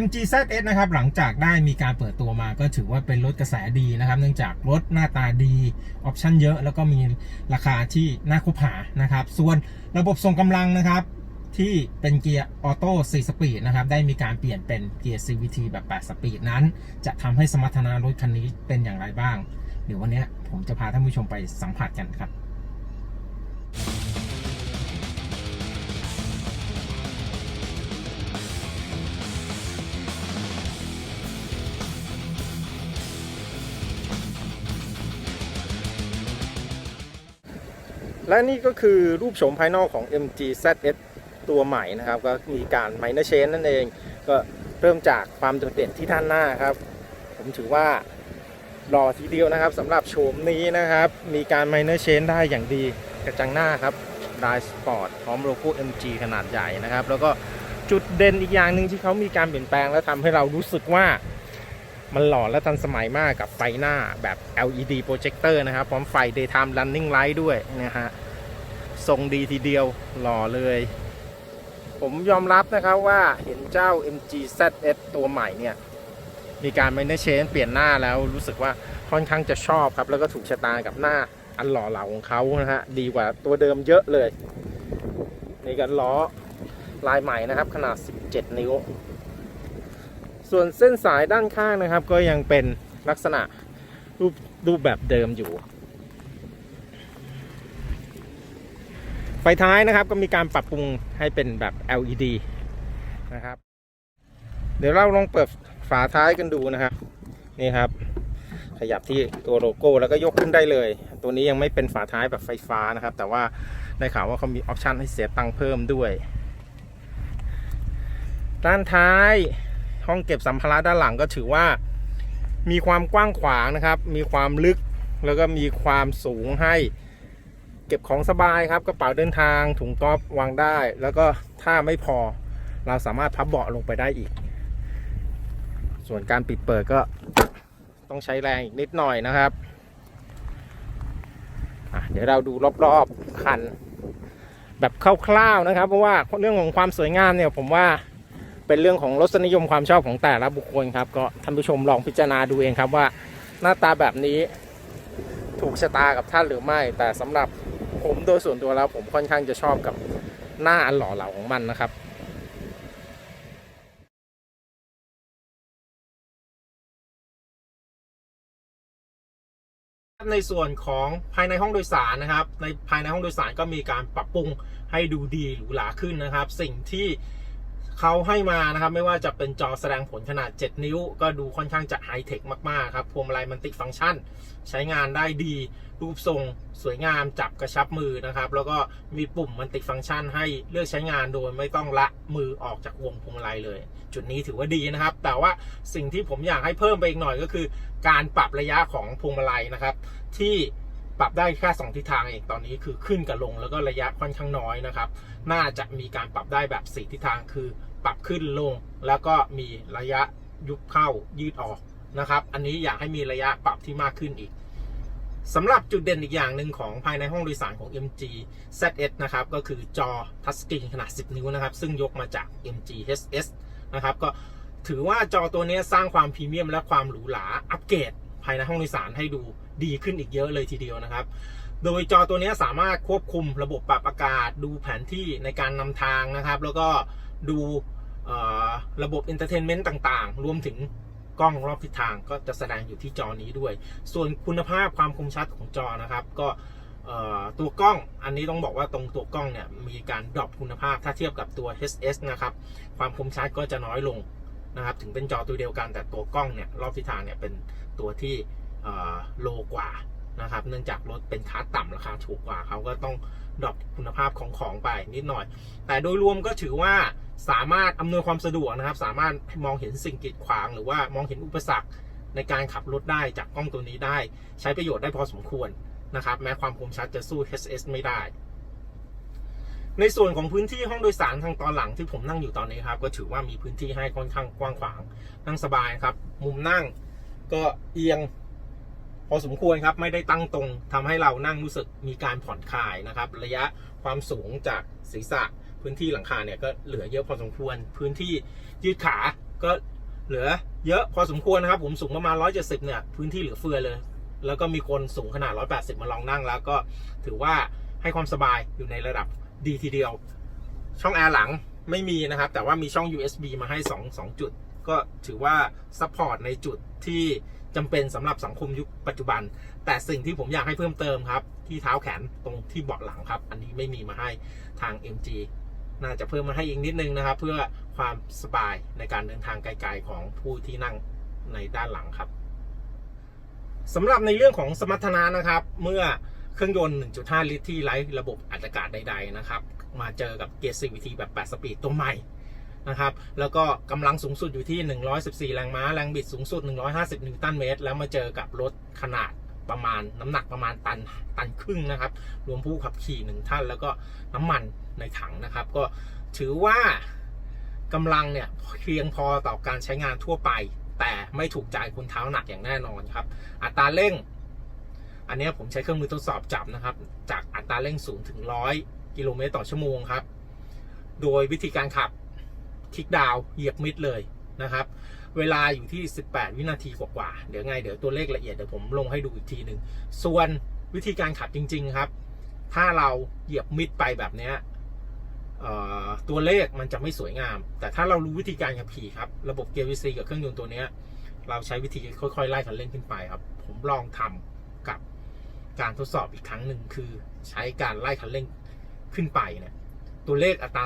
MG ZS นะครับหลังจากได้มีการเปิดตัวมาก็ถือว่าเป็นรถกระแสดีนะครับ เนื่องจากรถหน้าตาดีออปชั่นเยอะ แล้วก็มีราคาที่น่าคบหานะครับ ส่วนระบบส่งกำลังนะครับที่เป็นเกียร์ออโต้4สปีดนะครับ ได้มีการเปลี่ยนเป็นเกียร์ CVT แบบ 8 สปีดนั้น จะทำให้สมรรถนะรถคันนี้เป็นอย่างไรบ้าง เดี๋ยววันนี้ผมจะพาท่านผู้ชมไปสัมผัสกันครับ และนี่ก็คือรูปโฉมภายนอกของ MG ZS ตัวใหม่นะครับ ก็มีการ minor change นั่นเอง ก็เริ่มจากความโดดเด่นที่ด้านหน้าครับ ผมถือว่าหล่อทีเดียวนะครับสำหรับโฉมนี้นะครับ มีการ minor change ได้อย่างดีกระจังหน้าครับดายสปอร์ตพร้อมโลโก้ MG ขนาดใหญ่นะครับ แล้วก็จุดเด่นอีกอย่างหนึ่งที่เขามีการเปลี่ยนแปลงและทำให้เรารู้สึกว่า มันหล่อและทันสมัยมากกับไฟหน้าแบบ LED projector นะครับ พร้อมไฟ daytime running light ด้วยนะฮะทรงดีทีเดียวหล่อเลย ผมยอมรับนะครับว่าเห็นเจ้า MG ZS ตัวใหม่เนี่ย มีการ minor change เปลี่ยนหน้าแล้วรู้สึกว่าค่อนข้างจะชอบครับ แล้วก็ถูกชะตากับหน้าอันหล่อเหลาของเขานะฮะ ดีกว่าตัวเดิมเยอะเลยนี่ก็ล้อลายใหม่นะครับ ขนาด 17 นิ้ว ส่วนเส้นสายด้านข้างนะครับ ก็ยังเป็นลักษณะรูปรูปแบบเดิมอยู่ ไฟท้ายนะครับก็มีการปรับปรุงให้เป็นแบบ LED นะครับ เดี๋ยวเราลองเปิดฝาท้ายกันดูนะครับนี่ครับ ขยับที่ตัวโลโก้แล้วก็ยกขึ้นได้เลย ตัวนี้ยังไม่เป็นฝาท้ายแบบไฟฟ้านะครับ แต่ว่าได้ข่าวว่าเขามีออปชันให้เสียตังค์เพิ่มด้วยด้านท้าย ห้องเก็บสัมภาระด้านหลังก็ถือว่า มีความกว้างขวางนะครับ มีความลึกแล้วก็มีความสูงให้ เก็บของสบายครับกระเป๋าเดินทางถุงก๊อฟวางได้ แล้วก็ถ้าไม่พอเราสามารถพับเบาะลงไปได้อีก ส่วนการปิดเปิดก็ต้องใช้แรงอีกนิดหน่อยนะครับเดี๋ยวเราดูรอบๆคัน แบบคร่าวๆนะครับ เพราะว่าเรื่องของความสวยงามเนี่ยผมว่า เป็นเรื่องของรสนิยมความชอบของแต่ละบุคคลครับ ก็ท่านผู้ชมลองพิจารณาดูเองครับว่าหน้าตาแบบนี้ถูกชะตากับท่านหรือไม่ แต่สำหรับผมโดยส่วนตัวแล้วผมค่อนข้างจะชอบกับหน้าอันหล่อเหลาของมันนะครับในส่วนของภายในห้องโดยสารนะครับ ในภายในห้องโดยสารก็มีการปรับปรุงให้ดูดีหรูหราขึ้นนะครับ สิ่งที่ เขาให้มานะครับ ไม่ว่าจะเป็นจอแสดงผลขนาด 7 นิ้ว ก็ดูค่อนข้างจะไฮเทคมากๆครับพวงมาลัยมันติฟังก์ชัน ใช้งานได้ดี รูปทรงสวยงามจับกระชับมือนะครับ แล้วก็มีปุ่มมันติฟังก์ชันให้เลือกใช้งานโดยไม่ต้องละมือออกจากวงพวงมาลัยเลย จุดนี้ถือว่าดีนะครับ แต่ว่าสิ่งที่ผมอยากให้เพิ่มไปอีกหน่อยก็คือ การปรับระยะของพวงมาลัยนะครับ ที่ปรับได้แค่สองทิศทางเองตอนนี้คือขึ้นกับลงแล้วก็ระยะค่อนข้างน้อยนะครับ น่าจะมีการปรับได้แบบสี่ทิศทางคือ ปรับขึ้นลง แล้วก็มีระยะยุบเข้ายืดออกนะครับ อันนี้อยากให้มีระยะปรับที่มากขึ้นอีกสำหรับจุดเด่นอีกอย่างหนึ่งของภายในห้องโดยสารของ MG ZS นะครับ ก็คือจอทัชสกรีนขนาด 10 นิ้วนะครับ ซึ่งยกมาจาก MG HS นะครับ ก็ถือว่าจอตัวนี้สร้างความพรีเมียมและความหรูหราอัปเกรดภายในห้องโดยสารให้ดูดีขึ้นอีกเยอะเลยทีเดียวนะครับ โดยจอตัวนี้สามารถควบคุมระบบปรับอากาศ ดูแผนที่ในการนำทางนะครับ แล้วก็ ดูระบบเอนเตอร์เทนเมนต์ต่างๆ รวมถึงกล้องรอบทิศทางก็จะแสดงอยู่ที่จอนี้ด้วย ส่วนคุณภาพความคมชัดของจอนะครับ ก็ตัวกล้องอันนี้ต้องบอกว่าตรงตัวกล้องเนี่ยมีการดรอปคุณภาพถ้าเทียบกับตัว HS นะครับความคมชัดก็จะน้อยลงนะครับถึงเป็นจอตัวเดียวกันแต่ตัวกล้องเนี่ยรอบทิศทางเนี่ยเป็นตัวที่โลกว่า นะครับ เนื่องจากรถเป็นคลาสต่ำราคาถูกกว่าเขาก็ต้องดรอปคุณภาพของของไปนิดหน่อย แต่โดยรวมก็ถือว่าสามารถอำนวยความสะดวกนะครับ สามารถมองเห็นสิ่งกีดขวาง หรือว่ามองเห็นอุปสรรคในการขับรถได้จากกล้องตัวนี้ได้ ใช้ประโยชน์ได้พอสมควรนะครับ แม้ความคมชัดจะสู้ HS ไม่ได้ ในส่วนของพื้นที่ห้องโดยสารทางตอนหลังที่ผมนั่งอยู่ตอนนี้ครับ ก็ถือว่ามีพื้นที่ให้ค่อนข้างกว้างขวาง นั่งสบายครับ มุมนั่งก็เอียง พอสมควรครับไม่ได้ตั้งตรงทำให้เรานั่งรู้สึกมีการผ่อนคลายนะครับ ระยะความสูงจากศีรษะพื้นที่หลังคาเนี่ยก็เหลือเยอะพอสมควร พื้นที่ยืดขาก็เหลือเยอะพอสมควรนะครับ ผมสูงประมาณ 170 เนี่ย พื้นที่เหลือเฟือเลย แล้วก็มีคนสูงขนาด 180 มาลองนั่งแล้วก็ถือว่าให้ความสบายอยู่ในระดับดีทีเดียว ช่องแอร์หลังไม่มีนะครับ แต่ว่ามีช่อง USB มาให้ 2 2 จุด ก็ถือว่าซัพพอร์ตในจุดที่ จำเป็นสำหรับสังคมยุคปัจจุบัน แต่สิ่งที่ผมอยากให้เพิ่มเติมครับ ที่เท้าแขนตรงที่เบาะหลังครับ อันนี้ไม่มีมาให้ทาง MG น่าจะเพิ่มมาให้อีกนิดนึงนะครับ เพื่อความสบายในการเดินทางไกลๆของผู้ที่นั่งในด้านหลังครับสำหรับในเรื่องของสมรรถนะนะครับ เมื่อเครื่องยนต์ 1.5 ลิตรที่ไร้ระบบอัดอากาศใดๆนะครับ มาเจอกับเกียร์ CVT แบบ 8 สปีดตัวใหม่ นะครับ แล้วก็กำลังสูงสุดอยู่ที่ 114 แรงม้า แรงบิดสูงสุด 150 นิวตันเมตร แล้วมาเจอกับรถขนาดประมาณน้ำหนักประมาณตันตันครึ่งนะครับ รวมผู้ขับขี่หนึ่งท่าน แล้วก็น้ำมันในถังนะครับ ก็ถือว่ากำลังเนี่ยเพียงพอต่อการใช้งานทั่วไป แต่ไม่ถูกใจคนเท้าหนักอย่างแน่นอนครับ อัตราเร่ง อันนี้ผมใช้เครื่องมือทดสอบจับนะครับ จากอัตราเร่ง0ถึง100 กิโลเมตรต่อชั่วโมงครับ โดยวิธีการขับ คลิกดาวเหยียบมิดเลยนะครับ เวลาอยู่ที่ 18 วินาทีกว่าๆเดี๋ยวไง เดี๋ยวตัวเลขละเอียดเดี๋ยวผมลงให้ดูอีกทีหนึ่งส่วนวิธีการขับจริง ๆครับ ถ้าเราเหยียบมิดไปแบบนี้ตัวเลขมันจะไม่สวยงาม แต่ถ้าเรารู้วิธีการขับขี่ครับ ระบบเกียร์ VC กับเครื่องยนต์ตัวเนี้ยเราใช้วิธีค่อยๆ ไล่คันเร่งขึ้นไปครับ ผมลองทำกับการทดสอบอีกครั้งหนึ่งคือใช้การไล่คันเร่งขึ้นไปเนี่ยตัวเลขอัตรา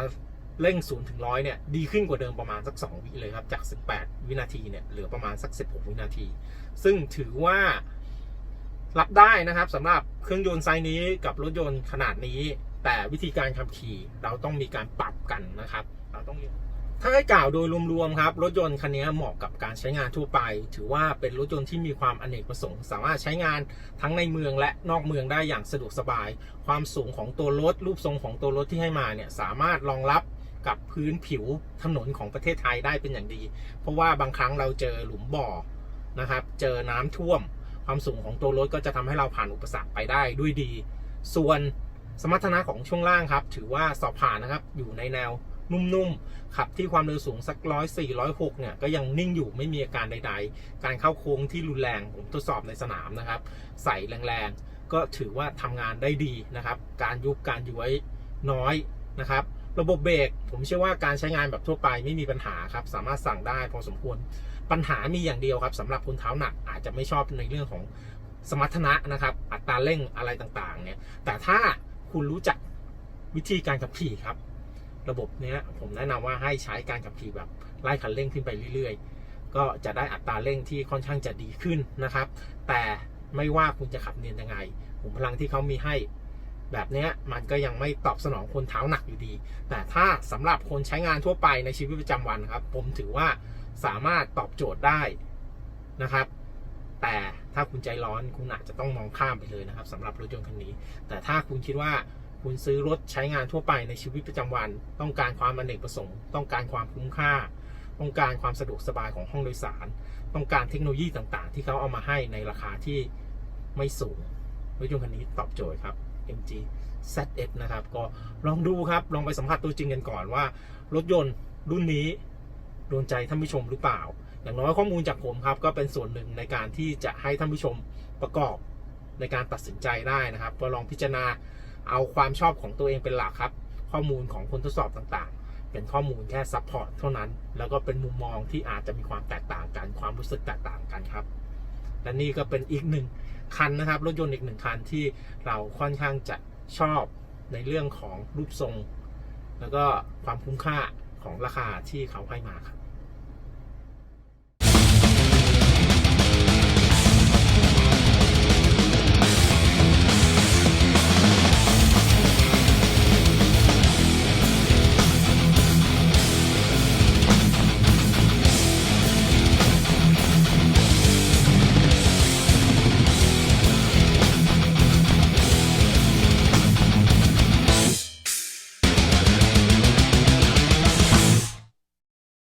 เร่ง0ถึง100เนี่ยดีขึ้นกว่าเดิมประมาณสัก 2 วิเลยครับ จาก 18 วินาทีเนี่ยเหลือประมาณสัก 16 วินาที ซึ่งถือว่ารับได้นะครับสำหรับเครื่องยนต์ไซส์นี้กับรถยนต์ขนาดนี้ แต่วิธีการขับขี่เราต้องมีการปรับกันนะครับ เราต้องถ้าให้กล่าวโดยรวมๆครับ รถยนต์คันนี้เหมาะกับการใช้งานทั่วไป ถือว่าเป็นรถยนต์ที่มีความอเนกประสงค์ สามารถใช้งานทั้งในเมืองและนอกเมืองได้อย่างสะดวกสบาย ความสูงของตัวรถรูปทรงของตัวรถที่ให้มาเนี่ยสามารถรองรับ กับพื้นผิวถนนของประเทศไทยได้เป็นอย่างดี เพราะว่าบางครั้งเราเจอหลุมบ่อนะครับ เจอน้ำท่วม ความสูงของตัวรถก็จะทำให้เราผ่านอุปสรรคไปได้ด้วยดี ส่วนสมรรถนะของช่วงล่างครับ ถือว่าสอบผ่านนะครับ อยู่ในแนวนุ่มๆ ขับที่ความเร็วสูงสักร้อยสี่ร้อยหกเนี่ย ก็ยังนิ่งอยู่ไม่มีอาการใด ๆ การเข้าโค้งที่รุนแรงผมทดสอบในสนามนะครับ ใส่แรงๆ ก็ถือว่าทำงานได้ดีนะครับ การยุบการย้วยน้อยนะครับ ระบบเบรกผมเชื่อว่าการใช้งานแบบทั่วไปไม่มีปัญหาครับ สามารถสั่งได้พอสมควรปัญหามีอย่างเดียวครับสำหรับคนเท้าหนักอาจจะไม่ชอบในเรื่องของสมรรถนะนะครับ อัตราเร่งอะไรต่างๆ เนี่ย แต่ถ้าคุณรู้จักวิธีการขับขี่ครับ ระบบเนี้ยผมแนะนำว่าให้ใช้การขับขี่แบบไล่คันเร่งขึ้นไปเรื่อยๆ ก็จะได้อัตราเร่งที่ค่อนข้างจะดีขึ้นนะครับ แต่ไม่ว่าคุณจะขับเนียนยังไงผมพลังที่เขามีให้ แบบนี้มันก็ยังไม่ตอบสนองคนเท้าหนักอยู่ดี แต่ถ้าสำหรับคนใช้งานทั่วไปในชีวิตประจำวันครับ ผมถือว่าสามารถตอบโจทย์ได้นะครับ แต่ถ้าคุณใจร้อนคุณอาจจะต้องมองข้ามไปเลยนะครับสำหรับรถยนต์คันนี้ แต่ถ้าคุณคิดว่าคุณซื้อรถใช้งานทั่วไปในชีวิตประจำวัน ต้องการความอเนกประสงค์ ต้องการความคุ้มค่า ต้องการความสะดวกสบายของห้องโดยสาร ต้องการเทคโนโลยีต่างๆ ที่เขาเอามาให้ในราคาที่ไม่สูงรถยนต์คันนี้ตอบโจทย์ครับ MG ZS นะครับ ก็ลองดูครับ ลองไปสัมผัสตัวจริงกันก่อนว่า รถยนต์รุ่นนี้โดนใจท่านผู้ชมหรือเปล่า อย่างน้อยข้อมูลจากผมครับ ก็เป็นส่วนหนึ่งในการที่จะให้ท่านผู้ชมประกอบในการตัดสินใจได้นะครับ ก็ลองพิจารณาเอาความชอบของตัวเองเป็นหลักครับ ข้อมูลของคนทดสอบต่างๆ เป็นข้อมูลแค่ซัพพอร์ตเท่านั้น แล้วก็เป็นมุมมองที่อาจจะมีความแตกต่างกัน ความรู้สึกแตกต่างกันครับ และนี่ก็เป็นอีกหนึ่ง คันนะครับ รถยนต์อีกหนึ่งคันที่เราค่อนข้างจะชอบในเรื่องของรูปทรง แล้วก็ความคุ้มค่าของราคาที่เขาให้มาครับ